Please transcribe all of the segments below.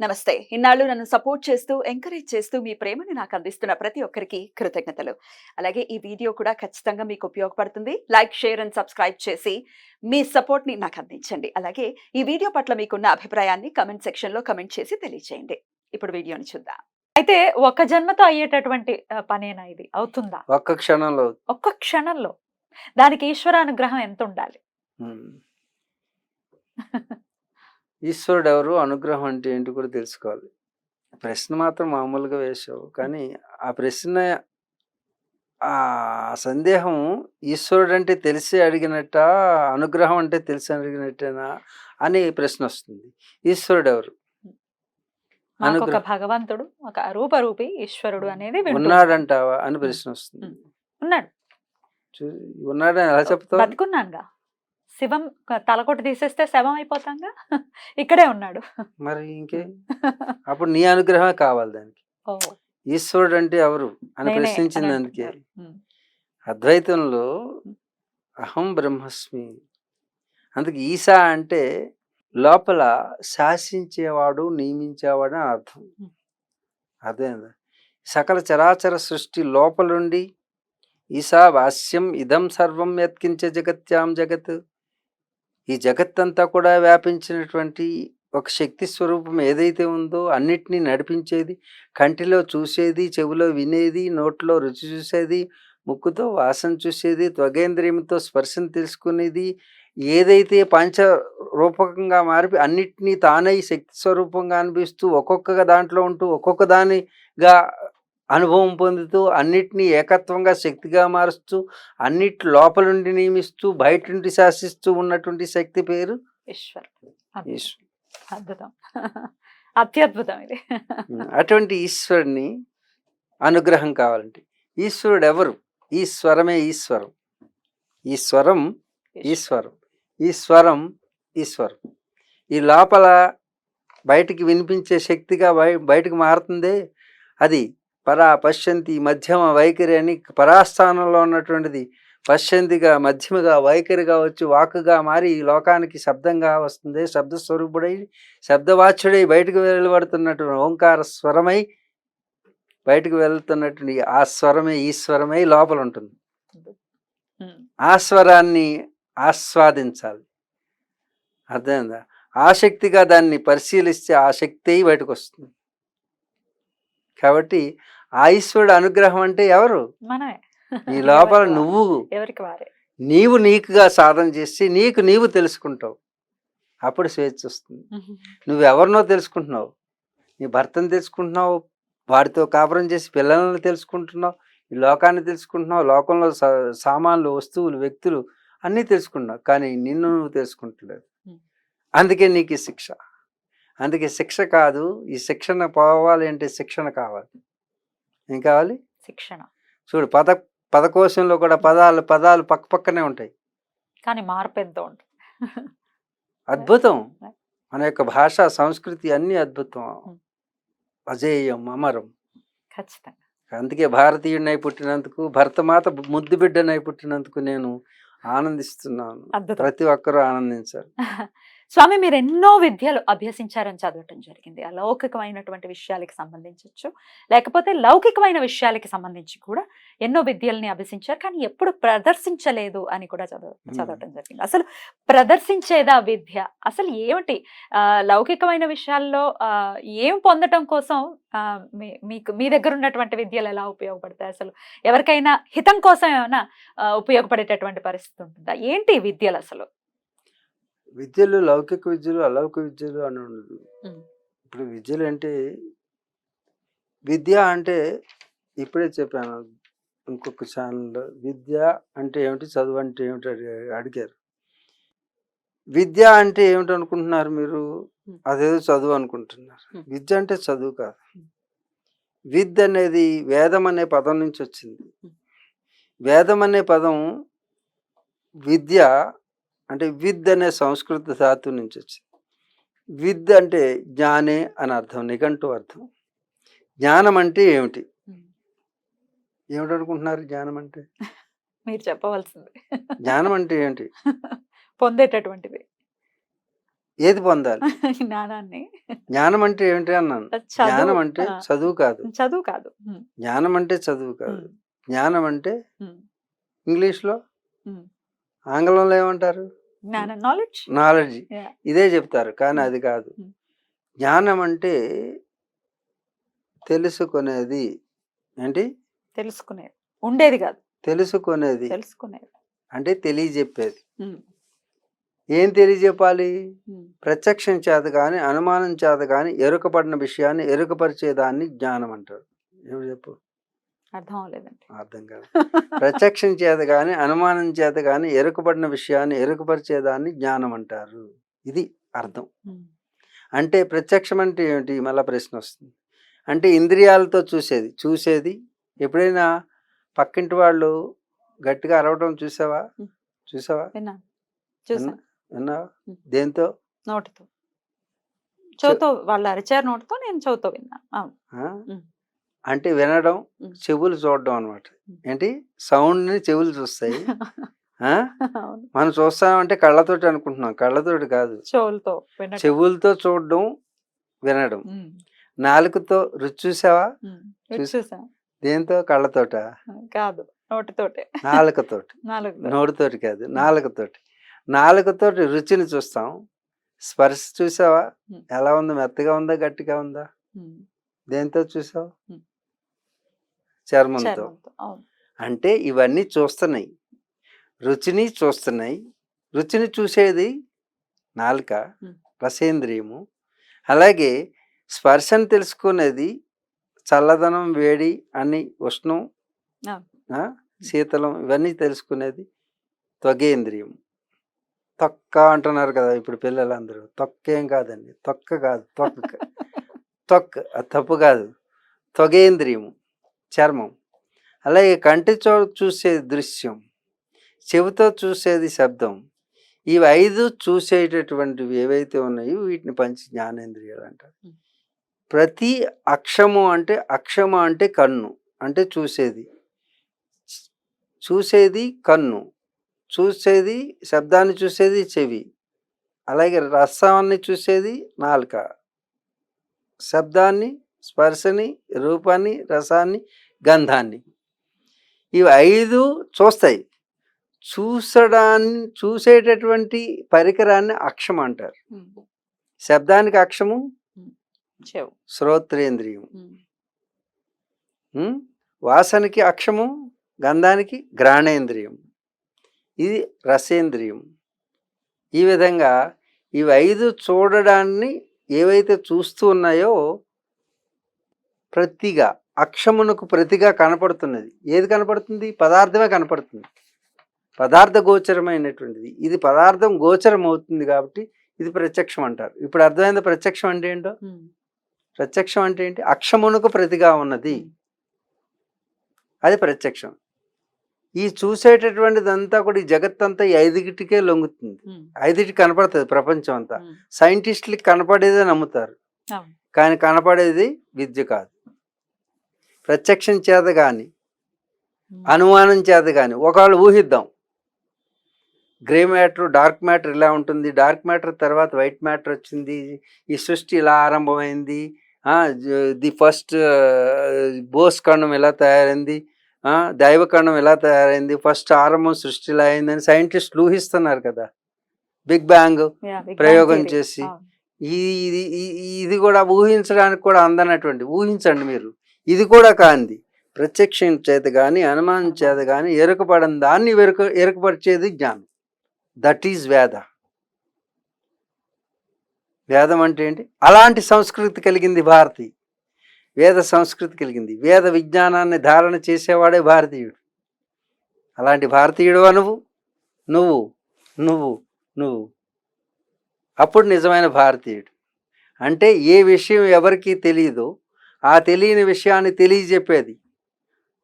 నమస్తే. ఇన్నాళ్ళు నన్ను సపోర్ట్ చేస్తూ ఎంకరేజ్ చేస్తూ మీ ప్రేమని నాకు అందిస్తున్న ప్రతి ఒక్కరికి కృతజ్ఞతలు. అలాగే ఈ వీడియో కూడా ఖచ్చితంగా మీకు ఉపయోగపడుతుంది. లైక్ షేర్ అండ్ సబ్స్క్రైబ్ చేసి మీ సపోర్ట్ని నాకు అందించండి. అలాగే ఈ వీడియో పట్ల మీకున్న అభిప్రాయాన్ని కమెంట్ సెక్షన్లో కమెంట్ చేసి తెలియజేయండి ఇప్పుడు వీడియోని చూద్దాం. అయితే ఒక జన్మతో అయ్యేటటువంటి పనేనా ఇది? అవుతుందా? ఒక్క క్షణంలో. ఒక్క క్షణంలో. దానికి ఈశ్వర అనుగ్రహం ఎంత ఉండాలి. ఈశ్వరుడు ఎవరు అనుగ్రహం అంటే ఏంటి కూడా తెలుసుకోవాలి. ప్రశ్న మాత్రం మామూలుగా వేసావు కానీ ఆ ప్రశ్న ఆ సందేహం ఈశ్వరుడు అంటే తెలిసి అడిగినట్ట అనుగ్రహం అంటే తెలిసి అడిగినట్టేనా అని ప్రశ్న వస్తుంది. ఈశ్వరుడు ఎవరు ఒక అనుగ్రహం. భగవంతుడు ఒక రూపరూపి ఈశ్వరుడు అనేది. ఉన్నాడంటావా అని ప్రశ్న వస్తుంది. ఉన్నాడు. చూ- ఉన్నాడని ఎలా చెప్తావు? బతుకున్నానుగా. శివం తలకొట్టి తీసేస్తే శవం అయిపోతాంగా? ఇక్కడే ఉన్నాడు. మరి ఇంకే? అప్పుడు నీ అనుగ్రహమే కావాలి దానికి. ఈశ్వరుడు అంటే ఎవరు? అని ప్రశ్నించింది అందుకే. అద్వైతంలో అహం బ్రహ్మస్మి. అందుకే ఈశా అంటే లోపల శాసించేవాడు నియమించేవాడు అని అర్థం. అర్థమైందా సకల చరాచర సృష్టి లోపలుండి ఈశా వాస్యం ఇదం సర్వం యత్కించ జగత్యాం జగత్. ఈ జగత్తంతా కూడా వ్యాపించినటువంటి ఒక శక్తి స్వరూపం ఏదైతే ఉందో అన్నిటినీ నడిపించేది కంటిలో చూసేది చెవిలో వినేది నోట్లో రుచి చూసేది ముక్కుతో వాసన చూసేది త్వగేంద్రియంతో స్పర్శను తెలుసుకునేది ఏదైతే పంచ రూపకంగా మారి అన్నిటినీ తానై శక్తి స్వరూపంగా అనిపిస్తూ ఒక్కొక్క దాంట్లో ఉంటూ ఒక్కొక్క దానిగా అనుభవం పొందుతూ అన్నిటినీ ఏకత్వంగా శక్తిగా మారుస్తూ అన్నిటి లోపలుండి నియమిస్తూ బయట నుండి శాసిస్తూ ఉన్నటువంటి శక్తి పేరు ఈశ్వరుడు అద్భుతం. అత్యద్భుతం ఇది. అటువంటి ఈశ్వరుని అనుగ్రహం కావాలంటే ఈశ్వరుడు ఎవరు ఈశ్వరమే ఈశ్వరం. ఈశ్వరం. ఈశ్వరం. ఈశ్వరం ఈశ్వరం. ఈ లోపల బయటికి వినిపించే శక్తిగా బయ బయటకు మారుతుందే అది పరా పశ్యంతి మధ్యమ వైఖరి అని పరాస్థానంలో ఉన్నటువంటిది. పశ్యంతిగా మధ్యమగా వైఖరిగా వచ్చి వాక్కుగా మారి ఈ లోకానికి శబ్దంగా వస్తుంది. శబ్ద స్వరూపుడై శబ్దవాచ్యుడై బయటకు వెలువడుతున్నటువంటి ఓంకార స్వరమై బయటకు వెళ్తున్నటువంటి ఆ స్వరమే ఈశ్వరమై లోపల ఉంటుంది ఆ స్వరాన్ని ఆస్వాదించాలి. అర్థమైందా? ఆసక్తిగా దాన్ని పరిశీలిస్తే ఆ శక్తి బయటకు వస్తుంది కాబట్టి ఆ ఈశ్వరుడు అనుగ్రహం అంటే ఎవరు? మనమే. నీ లోపల నువ్వు వారే. ఎవరికి వారే? నీవు నీకుగా సాధన చేసి నీకు నీవు తెలుసుకుంటావు. అప్పుడు స్వేచ్ఛ వస్తుంది. నువ్వు ఎవరినో తెలుసుకుంటున్నావు. నీ భర్తను తెలుసుకుంటున్నావు. వాడితో కాపురం చేసి పిల్లలను తెలుసుకుంటున్నావు. ఈ లోకాన్ని తెలుసుకుంటున్నావు. లోకంలో సామాన్లు వస్తువులు వ్యక్తులు అన్నీ తెలుసుకుంటున్నావు. కానీ నిన్ను నువ్వు తెలుసుకుంటలేదు. అందుకే నీకు ఈ శిక్ష. అందుకే శిక్ష కాదు. ఈ శిక్షణ పోవాలి అంటే శిక్షణ కావాలి. ఏం కావాలి? శిక్షణ. చూడు పద పదకోశంలో కూడా పదాలు పదాలు పక్క పక్కనే ఉంటాయి. కానీ మార్పు ఎంతో ఉంటుంది. అద్భుతం. మన యొక్క భాష సంస్కృతి అన్ని అద్భుతం. Hmm. అజేయం అమరం. ఖచ్చితంగా. అందుకే భారతీయుడినై పుట్టినందుకు భరతమాత ముద్దు బిడ్డనై పుట్టినందుకు నేను ఆనందిస్తున్నాను. ప్రతి ఒక్కరూ ఆనందించారు. స్వామి మీరు ఎన్నో విద్యలు అభ్యసించారని చదవటం జరిగింది. అలౌకికమైనటువంటి విషయాలకి సంబంధించవచ్చు లేకపోతే లౌకికమైన విషయాలకి సంబంధించి కూడా ఎన్నో విద్యల్ని అభ్యసించారు కానీ ఎప్పుడు ప్రదర్శించలేదు అని కూడా చదవ చదవటం జరిగింది. అసలు ప్రదర్శించేదా విద్య? అసలు ఏమిటి? లౌకికమైన విషయాల్లో ఏం పొందటం కోసం మీకు మీ దగ్గర ఉన్నటువంటి విద్యలు ఎలా ఉపయోగపడతాయి? అసలు ఎవరికైనా హితం కోసం ఏమైనా ఉపయోగపడేటటువంటి పరిస్థితి ఉంటుందా? ఏంటి విద్యలు అసలు? విద్యలు లౌకిక విద్యలు అలౌకిక విద్యలు అని ఉండదు. ఇప్పుడు విద్యలు అంటే విద్య అంటే ఇప్పుడే చెప్పాను ఇంకొక ఛానల్లో విద్య అంటే ఏమిటి చదువు అంటే ఏమిటి అడిగా- అడిగారు విద్య అంటే ఏమిటి అనుకుంటున్నారు మీరు. అదేదో చదువు అనుకుంటున్నారు. విద్య అంటే చదువు కాదు. విద్య అనేది వేదం అనే పదం నుంచి వచ్చింది. వేదం అనే పదం విద్య అంటే విద్ అనే సంస్కృత ధాతు నుంచి వచ్చింది. విద్ అంటే జ్ఞానే అని అర్థం నిఘంటు అర్థం. జ్ఞానం అంటే ఏమిటి? ఏమిటి అనుకుంటున్నారు జ్ఞానం అంటే? మీరు చెప్పవలసింది. జ్ఞానం అంటే ఏంటి? పొందేటటువంటిది. ఏది పొందాలి? జ్ఞానాన్ని. జ్ఞానం అంటే ఏమిటి అన్నాను? జ్ఞానం అంటే చదువు కాదు. చదువు కాదు. జ్ఞానం అంటే చదువు కాదు. జ్ఞానం అంటే ఇంగ్లీష్లో. ఆంగ్లంలో ఏమంటారు? Knowledge knowledge. ఇదే చెప్తారు కానీ Hmm. అది కాదు. Hmm. జ్ఞానం అంటే తెలుసుకునేది. ఏంటి? తెలుసుకునేది. ఉండేది కాదు. తెలుసుకునేది. తెలుసుకునేది. అంటే తెలియజెప్పేది. ఉమ్, ఏం తెలియజెప్పాలి? ప్రత్యక్షం చేత కానీ అనుమానం చేత కానీ ఎరుకపడిన విషయాన్ని ఎరుకపరిచేదాన్ని జ్ఞానం అంటారు. ఏమి చెప్పు? అర్థం అవ్వలేదండి అర్థం కాదు. ప్రత్యక్షం చేత కానీ అనుమానం చేత కానీ ఎరుకబడిన విషయాన్ని ఎరుకపరిచేదాన్ని జ్ఞానం అంటారు. ఇది అర్థం. అంటే ప్రత్యక్షం అంటే ఏమిటి? మళ్ళా ప్రశ్న వస్తుంది. అంటే ఇంద్రియాలతో చూసేది. చూసేది ఎప్పుడైనా పక్కింటి వాళ్ళు గట్టిగా అరవటం చూసావా. చూసావా? విన్నావా. దేంతో? నోటితో. చెవుతో వాళ్ళు అరిచారు నోటితో నేను చెవుతో విన్నాను. అంటే వినడం. చెవులు చూడడం అనమాట. ఏంటి? సౌండ్ని చెవులు చూస్తాయి. మనం చూస్తామంటే కళ్ళతోటి అనుకుంటున్నాం. కళ్ళతోటి కాదు. చెవులతో చెవులతో చూడడం వినడం. ఉమ్, నాలుకతో రుచి చూసావా? దేంతో? కళ్ళతోట? కాదు. నోటితోటే. నాలుకతోటి. నోటితోటి కాదు. నాలుకతోటి నాలుకతోటి రుచిని చూస్తాం. స్పర్శ చూసావా. ఎలా ఉంది? మెత్తగా ఉందా? గట్టిగా ఉందా? దేంతో చూసావు. చర్మంతో. అంటే ఇవన్నీ చూస్తున్నాయి. రుచిని చూస్తున్నాయి. రుచిని చూసేది నాలుక. రసేంద్రియము. అలాగే స్పర్శను తెలుసుకునేది చల్లదనం వేడి అని ఉష్ణం శీతలం ఇవన్నీ తెలుసుకునేది త్వగేంద్రియం. తొక్క అంటున్నారు కదా ఇప్పుడు పిల్లలందరూ. తొక్క ఏం కాదండి. తొక్క కాదు. తొక్క. తొక్క. తప్పు కాదు. త్వగేంద్రియము. చర్మం. అలాగే కంటితో చూసేది దృశ్యం చెవితో చూసేది శబ్దం. ఇవి ఐదు చూసేటటువంటివి ఏవైతే ఉన్నాయో వీటిని పంచ జ్ఞానేంద్రియాలు అంటారు. ప్రతి అక్షము అంటే అక్షము అంటే కన్ను అంటే చూసేది. చూసేది కన్ను చూసేది శబ్దాన్ని చూసేది చెవి అలాగే రసాన్ని చూసేది నాలుక. శబ్దాన్ని స్పర్శని రూపాన్ని రసాన్ని గంధాన్ని. ఇవి ఐదు చూస్తాయి. చూసడాన్ని చూసేటటువంటి పరికరాన్ని అక్షం అంటారు. శబ్దానికి అక్షము? శ్రోత్రేంద్రియం? వాసనకి అక్షము గంధానికి గ్రాణేంద్రియం ఇది రసేంద్రియం. ఈ విధంగా ఇవి ఐదు చూడడాన్ని ఏవైతే చూస్తూ ఉన్నాయో ప్రతిగా అక్షమునకు ప్రతిగా కనపడుతున్నది. ఏది కనపడుతుంది? పదార్థమే కనపడుతుంది. పదార్థ గోచరమైనటువంటిది. ఇది పదార్థం గోచరం అవుతుంది కాబట్టి ఇది ప్రత్యక్షం అంటారు. ఇప్పుడు అర్థమైంది ప్రత్యక్షం అంటే ఏంటో? ప్రత్యక్షం అంటే ఏంటి? అక్షమునకు ప్రతిగా ఉన్నది. అది ప్రత్యక్షం. ఈ చూసేటటువంటిదంతా కూడా ఈ జగత్తంతా ఈ ఐదుగిటికే లొంగుతుంది. ఐదుటికి కనపడుతుంది ప్రపంచం అంతా సైంటిస్టులకి కనపడేదే నమ్ముతారు. కానీ కనపడేది విద్య కాదు. ప్రత్యక్షం చేత కానీ ఉమ్, అనుమానం చేత కానీ ఒకవేళ ఊహిద్దాం. గ్రే మ్యాటర్ డార్క్ మ్యాటర్ ఇలా ఉంటుంది. డార్క్ మ్యాటర్ తర్వాత వైట్ మ్యాటర్ వచ్చింది. ఈ సృష్టి ఇలా ఆరంభమైంది. ది ఫస్ట్ బోస్ కణం ఎలా తయారైంది? ఆ, దైవ కణం ఎలా తయారైంది? ఫస్ట్ ఆరంభం సృష్టి ఇలా అయిందని సైంటిస్టులు ఊహిస్తున్నారు కదా. బిగ్ బ్యాంగ్ ప్రయోగం. చేసి. ఇది ఈ- ఇది కూడా ఊహించడానికి కూడా అందనటువంటి ఊహించండి మీరు. ఇది కూడా కాంది. ప్రత్యక్షం చేత కానీ అనుమానం చేత కానీ ఎరుకపడని దాన్ని ఎరుక ఎరుకపరిచేది జ్ఞానం. దట్ ఈజ్ వేద వేదం అంటే ఏంటి? అలాంటి సంస్కృతి కలిగింది భారతి. వేద సంస్కృతి కలిగింది. వేద విజ్ఞానాన్ని ధారణ చేసేవాడే భారతీయుడు. అలాంటి భారతీయుడు నువ్వు? నువ్వు నువ్వు నువ్వు. అప్పుడు నిజమైన భారతీయుడు. అంటే ఏ విషయం ఎవరికీ తెలియదో ఆ తెలియని విషయాన్ని తెలియజెప్పేది.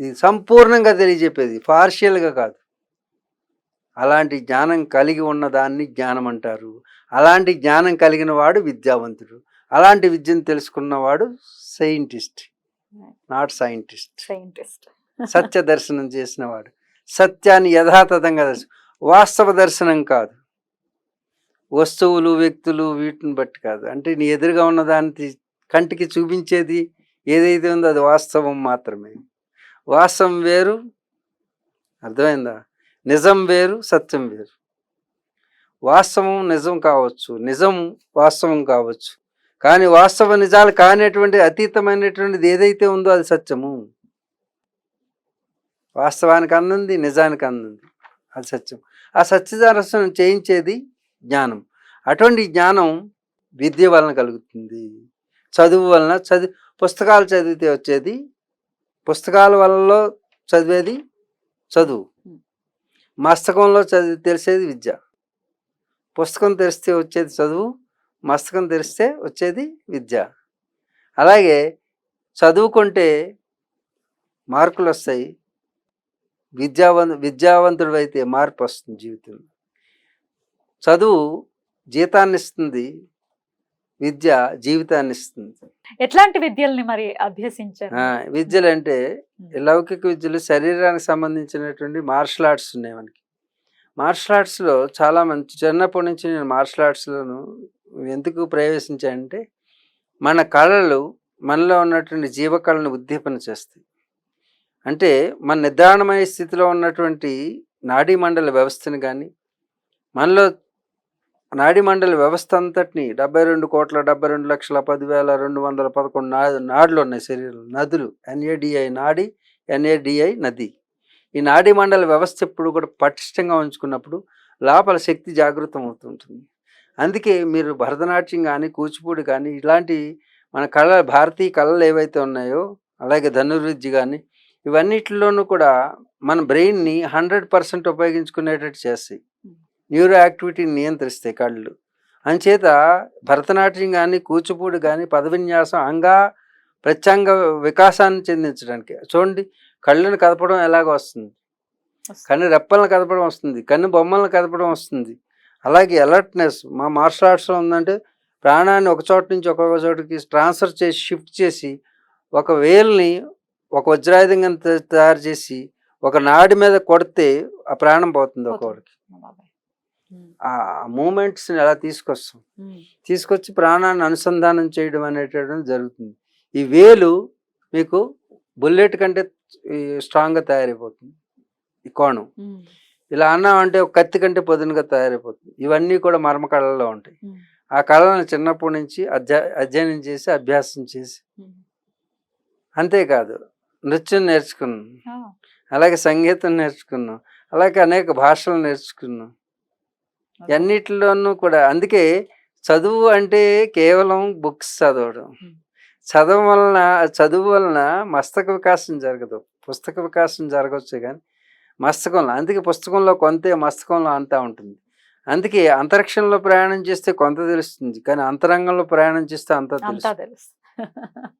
ఇది సంపూర్ణంగా తెలియజెప్పేది. పార్షియల్గా కాదు. అలాంటి జ్ఞానం కలిగి ఉన్నదాన్ని జ్ఞానం అంటారు. అలాంటి జ్ఞానం కలిగిన వాడు విద్యావంతుడు. అలాంటి విద్యను తెలుసుకున్నవాడు సైంటిస్ట్. Not scientist. సైంటిస్ట్. సత్య దర్శనం చేసినవాడు సత్యాన్ని యథాతథంగా దర్శనం వాస్తవ దర్శనం కాదు. వస్తువులు వ్యక్తులు వీటిని బట్టి కాదు. అంటే నీ ఎదురుగా ఉన్న దాన్ని కంటికి చూపించేది ఏదైతే ఉందో అది వాస్తవం మాత్రమే. వాస్తవం వేరు అర్థమైందా? నిజం వేరు సత్యం వేరు. వాస్తవం నిజం కావచ్చు నిజం వాస్తవం కావచ్చు. కానీ వాస్తవ నిజాలు కానిటువంటి అతీతమైనటువంటిది ఏదైతే ఉందో అది సత్యము. వాస్తవానికి అందింది నిజానికి అందింది అది సత్యం. ఆ సత్యదర్శనం చేయించేది జ్ఞానం. అటువంటి జ్ఞానం విద్య వలన కలుగుతుంది. చదువు వలన చదివి పుస్తకాలు చదివితే వచ్చేది? పుస్తకాల వలలో చదివేది? చదువు. మస్తకంలో చదివి తెలిసేది విద్య. పుస్తకం తెరిస్తే వచ్చేది చదువు మస్తకం తెరిస్తే వచ్చేది విద్య. అలాగే చదువుకుంటే మార్కులు వస్తాయి. విద్యావంత విద్యావంతుడు అయితే మార్పు వస్తుంది జీవితంలో. చదువు జీతాన్ని ఇస్తుంది. విద్య జీవితాన్ని ఇస్తుంది. ఎట్లాంటి విద్యల్ని మరి అభ్యసించారు? విద్యలు అంటే లౌకిక విద్యలు శరీరానికి సంబంధించినటువంటి మార్షల్ ఆర్ట్స్ ఉన్నాయి మనకి. మార్షల్ ఆర్ట్స్లో చాలా మంచి చిన్నప్పటి నుంచి నేను మార్షల్ ఆర్ట్స్లోను ఎందుకు ప్రవేశించానంటే మన కళలు మనలో ఉన్నటువంటి జీవకళను ఉద్దీపన చేస్తాయి. అంటే మన నిదానమైన స్థితిలో ఉన్నటువంటి నాడీ మండల వ్యవస్థని కానీ మనలో నాడీమండల వ్యవస్థ అంతటిని డెబ్బై రెండు కోట్ల డెబ్బై రెండు లక్షల పదివేల రెండు వందల పదకొండు నా నాడులు ఉన్నాయి శరీరంలో. నదులు ఎన్ఏడిఐ నాడి ఎన్ఏడిఐ నది. ఈ నాడీ మండల వ్యవస్థ ఎప్పుడు కూడా పటిష్టంగా ఉంచుకున్నప్పుడు లోపల శక్తి జాగృతం అవుతుంటుంది అందుకే మీరు భరతనాట్యం కానీ కూచిపూడి కానీ ఇలాంటి మన కళ భారతీయ కళలు ఏవైతే ఉన్నాయో అలాగే ధనుర్విద్య కానీ ఇవన్నిటిలోనూ కూడా మన బ్రెయిన్ని హండ్రెడ్ పర్సెంట్ ఉపయోగించుకునేటట్టు చేస్తాయి. న్యూరో యాక్టివిటీని నియంత్రిస్తాయి కళ్ళు. అంచేత భరతనాట్యం కానీ కూచిపూడి కానీ పదవిన్యాసం అంగా ప్రత్యంగ వికాసాన్ని చెందించడానికి. చూడండి కళ్ళను కదపడం ఎలాగ వస్తుంది. కన్ను రెప్పలను కదపడం వస్తుంది. కన్ను బొమ్మలను కదపడం వస్తుంది. అలాగే అలర్ట్నెస్ మా మార్షల్ ఆర్ట్స్లో ఉందంటే ప్రాణాన్ని ఒక చోట నుంచి ఒక్కొక్క చోటుకి ట్రాన్స్ఫర్ చేసి షిఫ్ట్ చేసి ఒక వేల్ని ఒక వజ్రాయుధంగా తయారు చేసి ఒక నాడి మీద కొడితే ఆ ప్రాణం పోతుంది ఒక్కొక్కడికి ఆ మూమెంట్స్ని ఎలా తీసుకొస్తాం? తీసుకొచ్చి ప్రాణాన్ని అనుసంధానం చేయడం అనేటటువంటి జరుగుతుంది. ఈ వేలు మీకు బుల్లెట్ కంటే స్ట్రాంగ్గా తయారైపోతుంది. ఈ కోణం. ఇలా అన్నామంటే ఒక కత్తి కంటే పొదునుగా తయారైపోతుంది. ఇవన్నీ కూడా మర్మ కళల్లో ఉంటాయి. ఆ కళలను చిన్నప్పటి నుంచి అధ్యా అధ్యయనం చేసి అభ్యాసం చేసి అంతేకాదు నృత్యం నేర్చుకున్నాం. అలాగే సంగీతం నేర్చుకున్నాం. అలాగే అనేక భాషలు నేర్చుకున్నాం. అన్నిటిలోనూ కూడా అందుకే చదువు అంటే కేవలం బుక్స్ చదవడం. చదువు వలన చదువు వలన మస్తక వికాసం జరగదు. పుస్తక వికాసం జరగవచ్చు కానీ మస్తకంలో అందుకే పుస్తకంలో కొంతే మస్తకంలో అంతా ఉంటుంది. అందుకే అంతరిక్షంలో ప్రయాణం చేస్తే కొంత తెలుస్తుంది కానీ అంతరంగంలో ప్రయాణం చేస్తే అంతా తెలుస్తుంది. తెలుసు.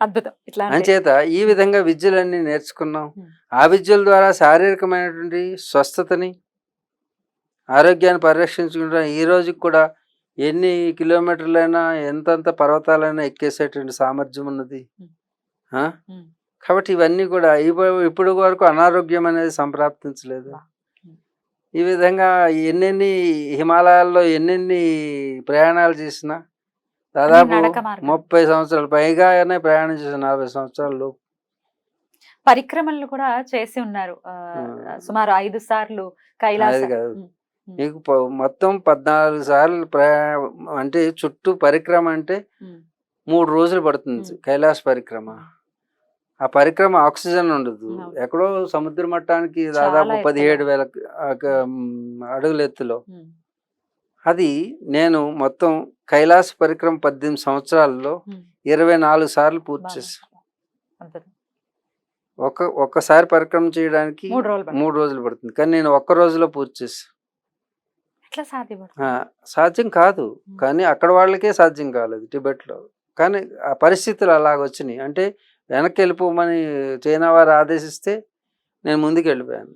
అద్భుతం. ఇట్లా అంచేత ఈ విధంగా విద్యలన్నీ నేర్చుకున్నాం. ఆ విద్యల ద్వారా శారీరకమైనటువంటి స్వస్థతని ఆరోగ్యాన్ని పరిరక్షించుకుంటాం. ఈ రోజుకి కూడా ఎన్ని కిలోమీటర్లైనా ఎంతంత పర్వతాలైనా ఎక్కేసేటువంటి సామర్థ్యం ఉన్నది. కాబట్టి ఇవన్నీ కూడా ఇప్పు- ఇప్పుడు వరకు అనారోగ్యం అనేది సంప్రాప్తించలేదు. ఈ విధంగా ఎన్నెన్ని హిమాలయాల్లో ఎన్నెన్ని ప్రయాణాలు చేసినా దాదాపు. ముప్పై సంవత్సరాలు పైగానే ప్రయాణం చేసిన నలభై సంవత్సరాలు పరిక్రమలు కూడా చేసి ఉన్నారు. సుమారు ఐదు సార్లు కైలాస. ప- మొత్తం పద్నాలుగు సార్లు అంటే చుట్టూ పరిక్రమ అంటే మూడు రోజులు పడుతుంది. కైలాస పరిక్రమ ఆ పరిక్రమ ఆక్సిజన్ ఉండదు. ఎక్కడో సముద్ర మట్టానికి దాదాపు. పదిహేడు వేల ఆ, క- మ్, అడుగుల ఎత్తులో ఉమ్, అది నేను మొత్తం కైలాస పరిక్రమ పద్దెనిమిది సంవత్సరాల్లో ఇరవై నాలుగు సార్లు పూర్తి. చేశాను. ఒక ఒక్కసారి పరిక్రమ చేయడానికి మూడు రోజులు పడుతుంది. కానీ నేను ఒక్క రోజులో పూర్తి చేశాను సాధ్యం కాదు. కానీ అక్కడ వాళ్ళకే సాధ్యం కాలేదు టిబెట్లో. కానీ ఆ పరిస్థితులు అలాగ వచ్చినాయి. అంటే వెనక్కి వెళ్ళిపోమని చైనా వారు ఆదేశిస్తే నేను ముందుకు వెళ్ళిపోయాను.